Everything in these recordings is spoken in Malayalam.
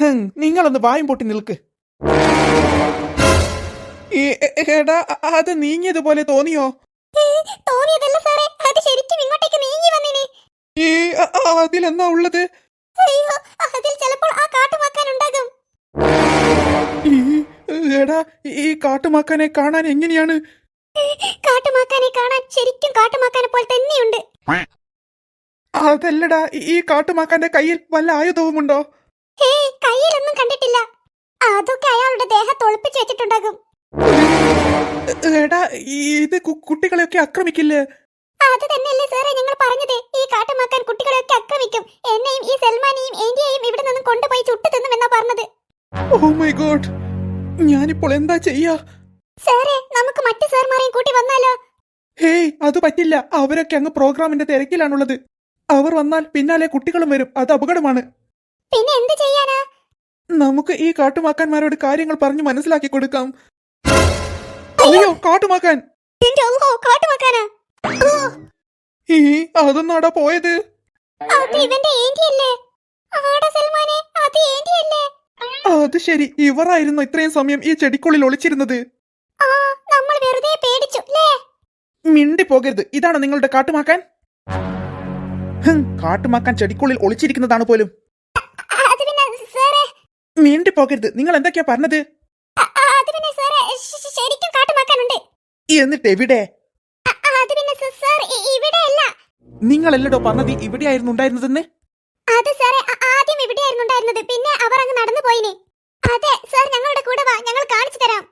ഹും, നിങ്ങളൊന്ന് വായും പൊട്ടി നിൽക്ക്. എടാ അത് നീങ്ങിയതുപോലെ തോന്നിയോ? തോന്നിയതല്ല സാറേ അത് ശരിക്കും ഇങ്ങോട്ടേക്ക് നീങ്ങി വന്നിനി. ഈ അതിലെന്നാ ഉള്ളത്? അയ്യോ അതിൽ ചിലപ്പോൾ ആ കാട്ടുമാക്കാൻ ഉണ്ടാകും. ഈ, എടാ ഈ കാട്ടുമാക്കാനെ കാണാൻ എങ്ങനെയാണ്? കാട്ടുമാക്കാനെ കാണാൻ ശരിക്കും കാട്ടുമാക്കാനെ പോലെ തന്നെയുണ്ട്. അതല്ലടാ ഈ- കാട്ടുമാക്കാന്റെ കയ്യിൽ വല്ല ആയുധവുമുണ്ടോ? കയ്യിലൊന്നും കണ്ടിട്ടില്ല. അതൊക്കെ അയാളുടെ ദേഹത്ത് ഒളിപ്പിച്ചു വെച്ചിട്ടുണ്ടാകും. എടാ ഇത് കുട്ടികളെയൊക്കെ ആക്രമിക്കില്ലേ? അത് തന്നെയല്ലേ സാറേ ഞങ്ങൾ പറഞ്ഞത്. ഈ കാട്ടുമാക്കാൻ കുട്ടികളെയൊക്കെ ആക്രമിക്കും. എന്നെയും ഈ സൽമാനെയും ഏന്റെയും ഇവിടെ നിന്നും കൊണ്ടുപോയി ചുട്ടു തിന്നുമെന്നാ പറഞ്ഞത്. ഓ മൈ ഗോഡ് ഞാനിപ്പോൾ എന്താ ചെയ്യാ? സാറേ നമുക്ക് മറ്റു സാർമാരെയും കൂട്ടി വന്നാലോ? ഹേയ് അത് പറ്റില്ല. അവരൊക്കെ അങ്ങ് പ്രോഗ്രാമിന്റെ തിരക്കിലാണുള്ളത്. അവർ വന്നാൽ പിന്നാലെ കുട്ടികളും വരും. അത് അപകടമാണ്. പിന്നെ എന്ത് ചെയ്യാനാ? നമുക്ക് ഈ കാട്ടുമാക്കാന്മാരോട് കാര്യങ്ങൾ പറഞ്ഞു മനസ്സിലാക്കി കൊടുക്കാം. അയ്യോ കാട്ടുമാക്കാൻ! ഈ അതൊന്നാടാ പോയത്? അത് ശരി ഇവരായിരുന്നു ഇത്രയും സമയം ഈ ചെടിക്കുള്ളിൽ ഒളിച്ചിരുന്നത്. മിണ്ടി പോകരുത് ഇതാണ് നിങ്ങളുടെ കാട്ടുമാക്കാൻ? കാട്ടുമാക്കാൻ ചെടിക്കുള്ളിൽ ഒളിച്ചിരിക്കുന്നതാണ് പോലും. മിണ്ടി പോകരുത് നിങ്ങൾ എന്തൊക്കെയാ പറഞ്ഞത് എന്നിട്ട് എവിടെ നിങ്ങൾ നിങ്ങളല്ലടോ പറഞ്ഞത് ഇവിടെയായിരുന്നു ഉണ്ടായിരുന്നതെന്ന്? അതെ സാറേ ആദ്യം ഇവിടെയായിരുന്നു ഉണ്ടായിരുന്നത്. പിന്നെ അവർ അങ്ങ് നടന്നു പോയിനെ. അതെ സാർ ഞങ്ങളുടെ കൂടെ വാ ഞങ്ങൾ കാണിച്ചു തരാം.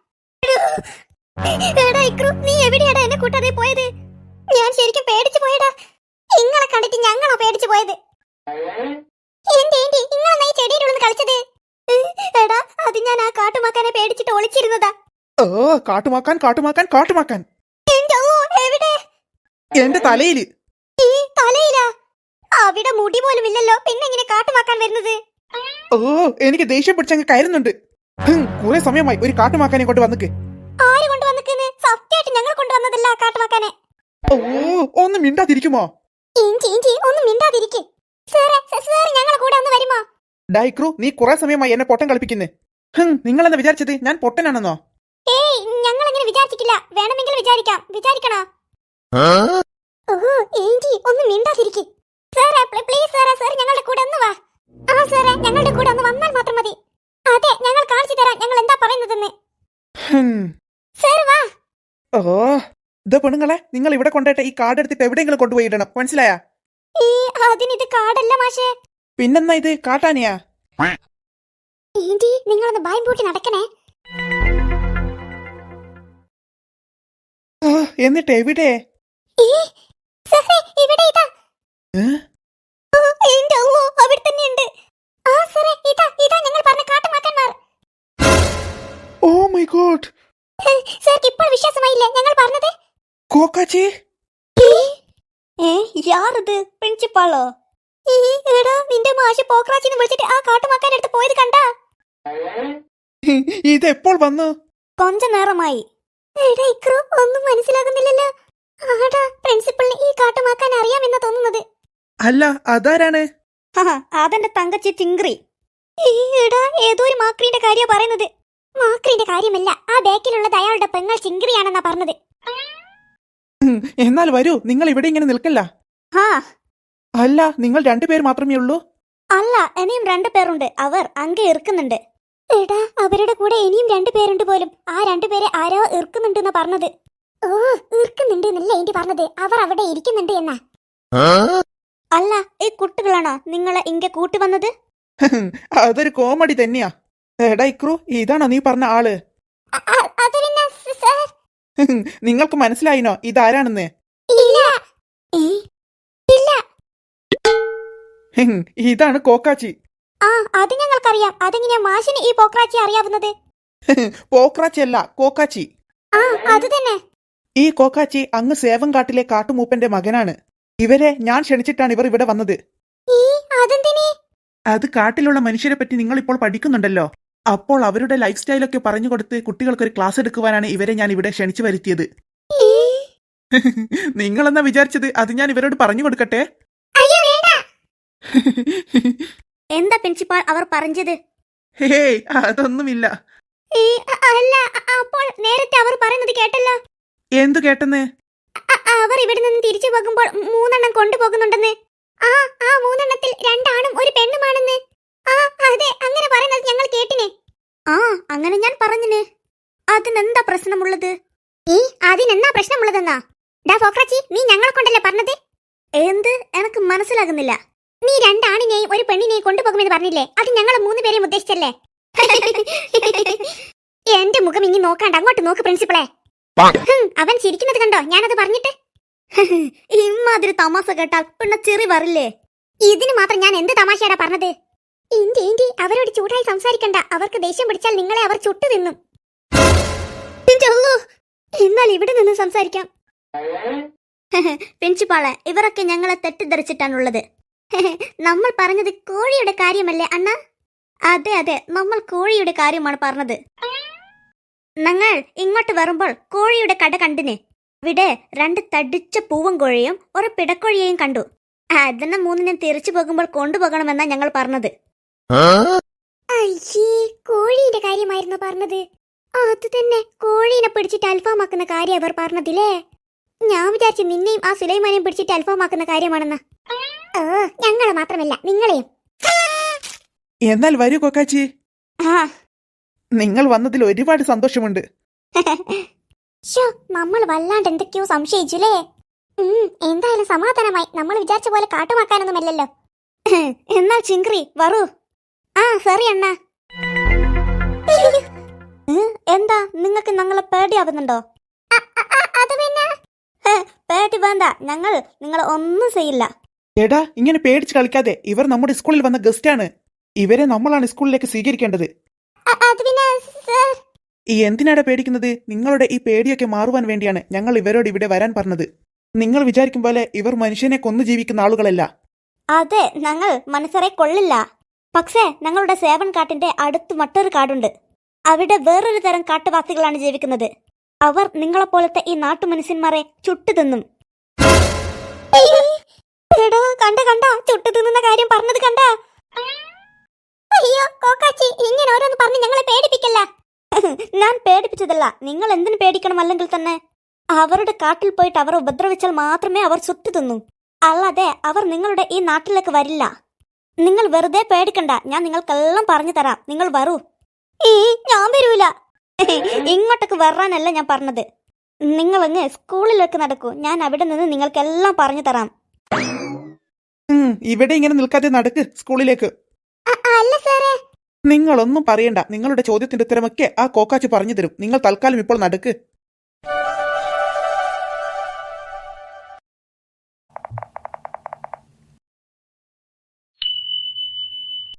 എടാ ഇക്രു നീ എവിടെയാടാ എന്നെ കൂട്ടാതെ പോയത്? ഞാൻ ശരിക്കും പേടിച്ചു പോയടാ. നിങ്ങളെ കണ്ടിട്ട് ഞങ്ങളാ പേടിച്ചു പോയത്. എന്റെ എന്റെ ഇങ്ങളെന്നാ ഈ കളിച്ചത്? എടാ അത് ഞാൻ ആ കാട്ടുമാക്കാനെ പേടിച്ചിട്ട് ഒളിച്ചിരുന്നതാ. ഓ കാട്ടുമാക്കാൻ കാട്ടുമാക്കാൻ കാട്ടുമാക്കാൻ. എവിടെ? എന്റെ തലയിൽ. ഈ തലയിലാ? അവിടെ മുടി പോലും ഇല്ലല്ലോ പിന്നെ എങ്ങനെ കാട്ടുമാക്കാൻ വരുന്നത്? ഓ എനിക്ക് ദേഷ്യം പിടിച്ചങ്ങ് കയറുന്നുണ്ട്. കുറെ സമയമായി ഒരു കാട്ടുമാക്കാനെ കൊണ്ട് വന്നിക്ക്. ആര് കൊണ്ടുവന്നിക്കുന്നു സത്യമായിട്ട് ഞങ്ങൾ കൊണ്ടുവന്നതല്ല കാട്ടുമാക്കാനെ. ഓ ഒന്ന് മിണ്ടാതിരിക്കുമോ? ഇഞ്ചി ഇഞ്ചി ഒന്ന് മിണ്ടാതിരിക്കേ. സാറേ സാറേ സാർ ഞങ്ങളെ കൂടെ ഒന്ന് വരുമോ? ഡൈക്രു നീ കുറെ സമയമായി എന്നെ പൊട്ടൻ കളിപ്പിക്കുന്നേ. ഹും നിങ്ങളെന്താ വിചാരിച്ചത്? ഞാൻ പൊട്ടനാണെന്നോ? ഏയ് ഞങ്ങൾ അങ്ങനെ വിചാരിച്ചിട്ടില്ല. വേണമെങ്കിൽ വിചാരിക്കാം. വിചാരിക്കണോ? ഓഹോ ഏഞ്ചി ഒന്ന് മിണ്ടാതിരിക്കേ. സാറേ പ്ലീ- പ്ലീസ് സാറേ സാർ ഞങ്ങളുടെ കൂടെ ഒന്ന് വാ. ആ സാറേ ഞങ്ങളുടെ കൂടെ ഒന്ന് വന്നാൽ മാത്രം മതി. അതെ ഞങ്ങൾ കാണിച്ചു തരാം ഞങ്ങൾ എന്താ പറയുന്നതെന്ന്. ഹും. സാർ വാ. ഓ ഇത് പെണ്ണുങ്ങളെ നിങ്ങൾ ഇവിടെ കൊണ്ടുപോയിട്ട് ഈ കാർഡ് എടുത്തിട്ട് എവിടെയെങ്കിലും കൊണ്ടുപോയി ഇടണം. മനസ്സിലായാ? ഈ അതിനിത് കാർഡല്ല മാഷേ. പിന്നെന്നാ ഇത്? കാട്ടാനിയാ? ഏന്റി നിങ്ങളൊന്ന് ഭയം പൂട്ടി നടക്കണേ. ആ, എന്നിട്ട് എവിടെ? ഏ, ഇവിടെ ഇതാ. ഏ? ഓ, എന്റെ അള്ളോ, അവിടെ തന്നെയുണ്ട്. ആ സാറേ ഇതാ ഇതാ ഞങ്ങൾ പറഞ്ഞ കാട്ടുമാക്കന്മാർ ഓ മൈ ഗോഡ്. സാർക്ക് ഇപ്പോൾ വിശ്വാസമായില്ലേ? ഞങ്ങൾ പറഞ്ഞത്? കോക്കാച്ചി? ഏ യാറിത് പ്രിൻസിപ്പാളോ? എടാ നിന്റെ മാഷ് പോക്രാച്ചിന്ന് വിളിച്ചിട്ട് ആ കാട്ടുമാക്കാൻ എടുത്ത് പോയത് കണ്ടാ? ഇത് എപ്പോൾ വന്നു? കൊഞ്ച നേരമായി എടാ ഇക്രു ഒന്നും മനസ്സിലാകുന്നില്ലല്ലോ. ആടാ പ്രിൻസിപ്പളിന് ഈ കാട്ടുമാക്കാൻ അറിയാമെന്നാ തോന്നുന്നത്. അല്ല അതാരാണ്? അതെന്റെ തങ്കച്ചി ചിങ്ക്രി എടാ ഏതോ ഒരു മാക്രീന്റെ കാര്യ പറയുന്നത്. മാക്രീന്റെ കാര്യമല്ല ആ ബാക്കിലുള്ളത് അയാളുടെ പെങ്ങൾ ചിങ്ക്രിയാണെന്നാ പറഞ്ഞത്. എന്നാൽ വരൂ നിങ്ങൾ ഇവിടെ ഇങ്ങനെ നിൽക്കല്ല. ആ അല്ല നിങ്ങൾ രണ്ടുപേർ മാത്രമേ ഉള്ളൂ? അല്ല ഇനിയും രണ്ടു പേരുണ്ട്. അവർ അങ്ങേ ഇറുക്കുന്നുണ്ട്. എടാ അവരുടെ കൂടെ ഇനിയും രണ്ടു പേരുണ്ട് പോലും. ആ രണ്ടുപേരെ ആരോ ഇറുക്കുന്നുണ്ടെന്നാ പറഞ്ഞത്. ഓ ഇറുക്കുന്നുണ്ട് എന്നല്ല എന്റെ പറഞ്ഞത്. അവർ അവിടെ ഇരിക്കുന്നുണ്ട് എന്നാ. അല്ല ഈ കുട്ടികളാണോ നിങ്ങളെ ഇങ്ങ കൂട്ടി വന്നത് അതൊരു കോമഡി തന്നെയാ. എടാ ഇക്രു ഇതാണോ നീ പറഞ്ഞ ആൾ? നിങ്ങൾക്ക് മനസ്സിലായിനോ? ഇതാരാണെന്ന്? ഇതാണ് കോക്കാച്ചി. ആ അത് ഞങ്ങൾക്കറിയാം. അതെങ്ങനെയാ മാഷിന് ഈ പോക്രാച്ചി അറിയാവുന്നത്? പോക്രാച്ചി അല്ല കോക്കാച്ചി. ആ അത് തന്നെ. ഈ കോക്കാച്ചി അങ്ങ് സേവൻകാട്ടിലെ കാട്ടുമൂപ്പന്റെ മകനാണ്. ഇവരെ ഞാൻ ക്ഷണിച്ചിട്ടാണ് ഇവർ ഇവിടെ വന്നത്. ഈ അതെന്തിനി? അത് കാട്ടിലുള്ള മനുഷ്യരെ പറ്റി നിങ്ങൾ ഇപ്പോൾ പഠിക്കുന്നുണ്ടല്ലോ. അപ്പോൾ അവരുടെ ലൈഫ് സ്റ്റൈലൊക്കെ പറഞ്ഞു കൊടുത്ത് കുട്ടികൾക്ക് ഒരു ക്ലാസ് എടുക്കുവാനാണ് ഇവരെ ഞാൻ ഇവിടെ ക്ഷണിച്ചു വരുത്തിയത്. ഈ? നിങ്ങളെന്നാ വിചാരിച്ചത്? അത് ഞാൻ ഇവരോട് പറഞ്ഞു കൊടുക്കട്ടെ? എന്താ പ്രിൻസിപ്പാൾ അവർ പറഞ്ഞത്? ഹേയ് അതൊന്നുമില്ല. ഈ അല്ല അപ്പോൾ നേരത്തെ അവർ പറയുന്നത് കേട്ടല്ലോ. എന്തു കേട്ടെന്ന്? അവർ ഇവിടെ നിന്ന് തിരിച്ചു പോകുമ്പോൾ മൂന്നെണ്ണം കൊണ്ടുപോകുന്നുണ്ടെന്ന്. ആ ആ മൂന്നെണ്ണത്തിൽ രണ്ടാണും ഒരു പെണ്ണുമാണെന്ന്. ആ അതെ അങ്ങനെ പറയുന്നത് ഞങ്ങൾ കേട്ടിനെ. ആ അങ്ങനെ ഞാൻ പറഞ്ഞിന്. അതിനെന്താ പ്രശ്നമുള്ളത്? ഈ അതിനെന്താ പ്രശ്നമുള്ളതെന്നാ? ഡാ ഫോക്രാച്ചി നീ ഞങ്ങളെ കൊണ്ടല്ലേ പറഞ്ഞത്? എന്ത്? എനക്ക് മനസ്സിലാകുന്നില്ല. നീ രണ്ടാണിനെയും ഒരു പെണ്ണിനെയും കൊണ്ടുപോകുമെന്ന് പറഞ്ഞില്ലേ? അത് ഞങ്ങൾ മൂന്ന് പേരെയും ഉദ്ദേശിച്ചല്ലേ? എന്റെ മുഖം ഇനി നോക്കാണ്ട് അങ്ങോട്ട് നോക്ക് പ്രിൻസിപ്പളെ. അവൻ ചിരിക്കുന്നത് കണ്ടോ? ഞാനത് പറഞ്ഞിട്ട്? ഇമ്മാതിരി തമാശ കേട്ടാൽ പെണ്ണ ചെറി വരില്ലേ ഇതിന് മാത്രം ഞാൻ എന്ത് തമാശയാടാ പറഞ്ഞത്? ഇന്റി ഇന്റി അവരോട് ചൂടായി സംസാരിക്കണ്ട. അവർക്ക് ദേഷ്യം പിടിച്ചാൽ നിങ്ങളെ അവർ ചുട്ടു തിന്നും. എന്നാൽ ഇവിടെ നിന്ന് സംസാരിക്കാം. പ്രിൻസിപ്പാളെ ഇവരൊക്കെ ഞങ്ങളെ തെറ്റിദ്ധരിച്ചിട്ടാണുള്ളത്. നമ്മൾ പറഞ്ഞത് കോഴിയുടെ കാര്യമല്ലേ അണ്ണ? അതെ അതെ നമ്മൾ കോഴിയുടെ കാര്യമാണ് പറഞ്ഞത്. ഞങ്ങൾ ഇങ്ങോട്ട് വരുമ്പോൾ കോഴിയുടെ കട കണ്ടിന്. ഇവിടെ രണ്ട് തടിച്ച പൂവൻ കോഴിയും ഒരു പിടക്കോഴിയെയും കണ്ടു. അതിനെ മൂന്നിനും തിരിച്ചു പോകുമ്പോൾ കൊണ്ടുപോകണമെന്നാ ഞങ്ങൾ പറഞ്ഞത്. അയ്യേ കോഴിയുടെ കാര്യമായിരുന്നു പറഞ്ഞത്. അത് തന്നെ കോഴീനെ പിടിച്ചിട്ട് അൽഫാമാക്കുന്ന കാര്യം അവർ പറഞ്ഞതില്ലേ ഞാൻ വിചാരിച്ചു നിന്നെയും ആ സുലൈമാനെയും പിടിച്ചിട്ട് അൽഫാമാക്കുന്ന കാര്യമാണെന്ന്. ഞങ്ങളെ മാത്രമല്ല നിങ്ങളെയും. എന്നാൽ വരൂ കൊക്കാച്ചി. നിങ്ങൾ വന്നതിൽ ഒരുപാട് സന്തോഷമുണ്ട്. നമ്മൾ വല്ലാണ്ട് എന്തൊക്കെയോ സംശയിച്ചുലേ. എന്തായാലും സമാധാനമായി. നമ്മൾ വിചാരിച്ച പോലെ കാട്ടുമാക്കാനൊന്നുമല്ലല്ലോ. എന്നാൽ ചിങ്ക്രി വറൂ ആ സറി അണ്ണ. എന്താ? നിങ്ങൾക്ക് ഞങ്ങളെ പേടിയാവുന്നുണ്ടോ അത് പിന്നെ? പേടി വേണ്ട. ഞങ്ങൾ നിങ്ങളെ ഒന്നും ചെയ്യില്ല. എടാ ഇങ്ങനെ പേടിച്ച് കളിക്കാതെ ഇവർ നമ്മുടെ സ്കൂളിൽ വന്ന ഗസ്റ്റ് ആണ്. ഇവരെ നമ്മളാണ് സ്കൂളിലേക്ക് സ്വീകരിക്കേണ്ടത്. ഈ എന്തിനാടാ പേടിക്കുന്നത്? നിങ്ങളുടെ ഈ പേടിയൊക്കെ മാറുവാൻ വേണ്ടിയാണ് ഞങ്ങൾ ഇവരോട് ഇവിടെ വരാൻ പറഞ്ഞത്. നിങ്ങൾ വിചാരിക്കും പോലെ ഇവർ മനുഷ്യനെ കൊന്നു ജീവിക്കുന്ന ആളുകളല്ല. അതെ ഞങ്ങൾ മനസ്സറെ കൊള്ളില്ല. പക്ഷേ ഞങ്ങളുടെ സേവൻ കാട്ടിന്റെ അടുത്ത് മറ്റൊരു കാടുണ്ട്. അവിടെ വേറൊരു തരം കാട്ടുവാസികളാണ് ജീവിക്കുന്നത്. അവർ നിങ്ങളെപ്പോലത്തെ ഈ നാട്ടുമനുഷ്യന്മാരെ ചുട്ടു തിന്നും കണ്ട? ചുട്ടു തിന്നുന്ന കാര്യം പറഞ്ഞത് കണ്ട? അയ്യോ കോക്കാച്ചി ഇങ്ങനെ ഓരോന്ന് പറഞ്ഞ് ഞങ്ങളെ പേടിപ്പിക്കല്ല. ഞാൻ പേടിപ്പിച്ചതല്ല. നിങ്ങൾ എന്തിനു പേടിക്കണം അല്ലെങ്കിൽ തന്നെ? അവരുടെ കാട്ടിൽ പോയിട്ട് അവർ ഉപദ്രവിച്ചാൽ മാത്രമേ അവർ ചുട്ടു തിന്നു. അല്ലാതെ അവർ നിങ്ങളുടെ ഈ നാട്ടിലേക്ക് വരില്ല. നിങ്ങൾ വെറുതെ പേടിക്കണ്ട. ഞാൻ നിങ്ങൾക്കെല്ലാം പറഞ്ഞു തരാം. നിങ്ങൾ വരൂ. ഈ ഞാൻ വരൂല. ഇങ്ങോട്ടേക്ക് വരാനല്ല ഞാൻ പറഞ്ഞത്. നിങ്ങളങ്ങ് സ്കൂളിലേക്ക് നടക്കൂ. ഞാൻ അവിടെ നിന്ന് നിങ്ങൾക്കെല്ലാം പറഞ്ഞു തരാം. ഇവിടെ ഇങ്ങനെ നിൽക്കാതെ നടക്ക് സ്കൂളിലേക്ക്. അല്ല സാറേ. നിങ്ങളൊന്നും പറയണ്ട. നിങ്ങളുടെ ചോദ്യത്തിന്റെ ഉത്തരമൊക്കെ ആ കോക്കാച്ചു പറഞ്ഞു തരും. നിങ്ങൾ തൽക്കാലം ഇപ്പോൾ നടക്ക്.